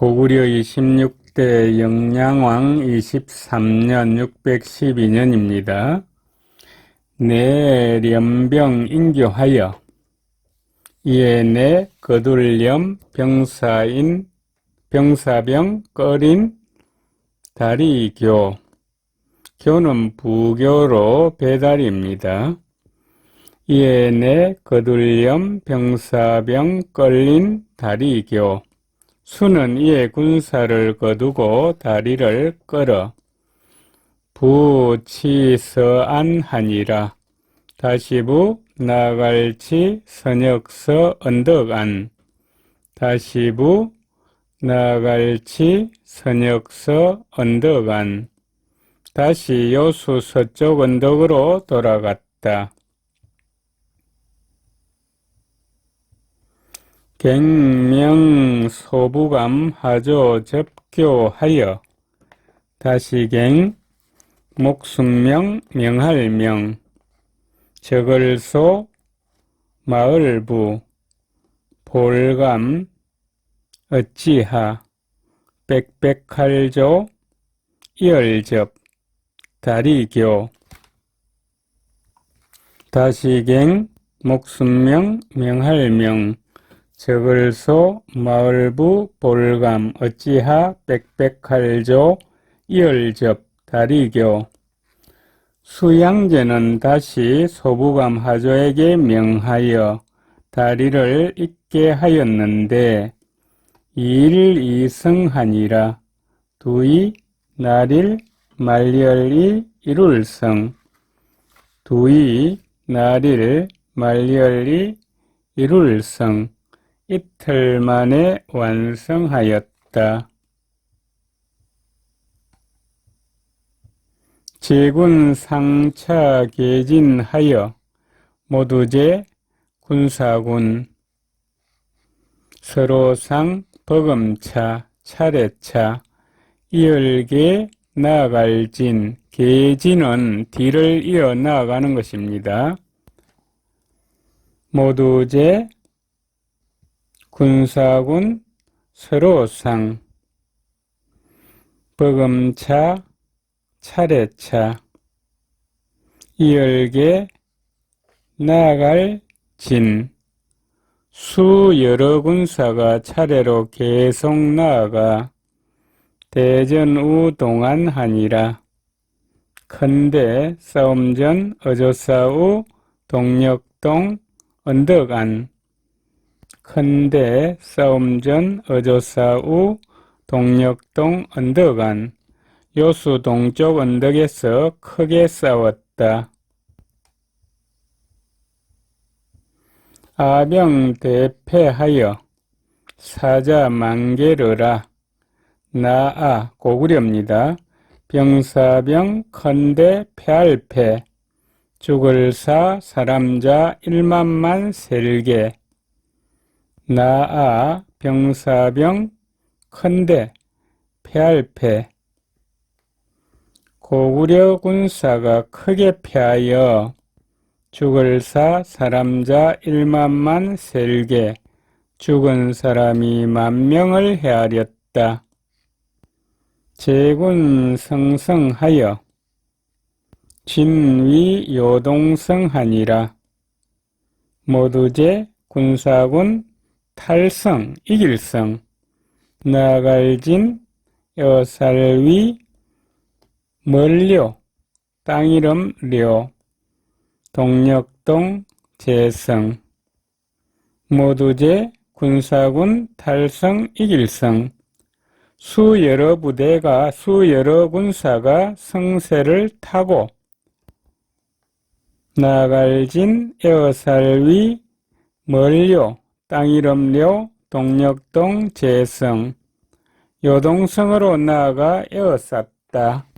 고구려 26대 영양왕 23년 612년입니다. 내렴병 인교하여 이에 내 거둘렴 병사인 병사병 꺼린 다리교 교는 부교로 배달입니다. 이에 내 거둘렴 병사병 끌린 다리교 수는 이에 군사를 거두고 다리를 끌어 부치서안하니라. 다시부 나갈치 선역서 언덕안. 다시부 나갈치 선역서 언덕안. 다시 요수 서쪽 언덕으로 돌아갔다. 갱명 소부감 하조 접교하여 다시갱 목순명 명할명 저걸소 마을부 볼감 어찌하 빽빽할조 이얼접 다리교 다시갱 목순명 명할명 저글소 마을부 볼감 어찌하 빽빽할조 이얼접 다리교. 수양제는 다시 소부감 하조에게 명하여 다리를 잇게 하였는데 이일이성하니라. 두이 날일 말열이 이룰성. 두이 날일 말열이 이룰성 이틀 만에 완성하였다. 제군 상차 개진하여 모두제 군사군 서로상 버금차 차례차 이열게 나갈진 계진은 뒤를 이어 나아가는 것입니다. 모두제 군사군 서로상 버금차 차례차 이열게 나갈 진 수 여러 군사가 차례로 계속 나아가 대전 우 동안하니라. 큰대 싸움 전 어조사우 동력동 언덕안 큰대 싸움 전 어조사우 동력동 언덕안 요수 동쪽 언덕에서 크게 싸웠다. 아병 대패하여 사자 만개르라 나아 고구려입니다. 병사병 컨대 패알패 죽을사 사람자 일만만 셀게 나아 병사병 컨대 패알패 고구려 군사가 크게 패하여 죽을사 사람자 일만만 셀게 죽은 사람이 만 명을 헤아렸다. 제군 성성하여 진위 요동성하니라. 모두제 군사군 탈성 이길성 나갈진 여살위 멀려 땅이름 려 동력동 재성. 모두제 군사군 탈성 이길성. 수 여러 부대가 수 여러 군사가 성세를 타고 나갈진 에어살위 멀려 땅이름려 동력동 재성 요동성으로 나아가 에어쌌다.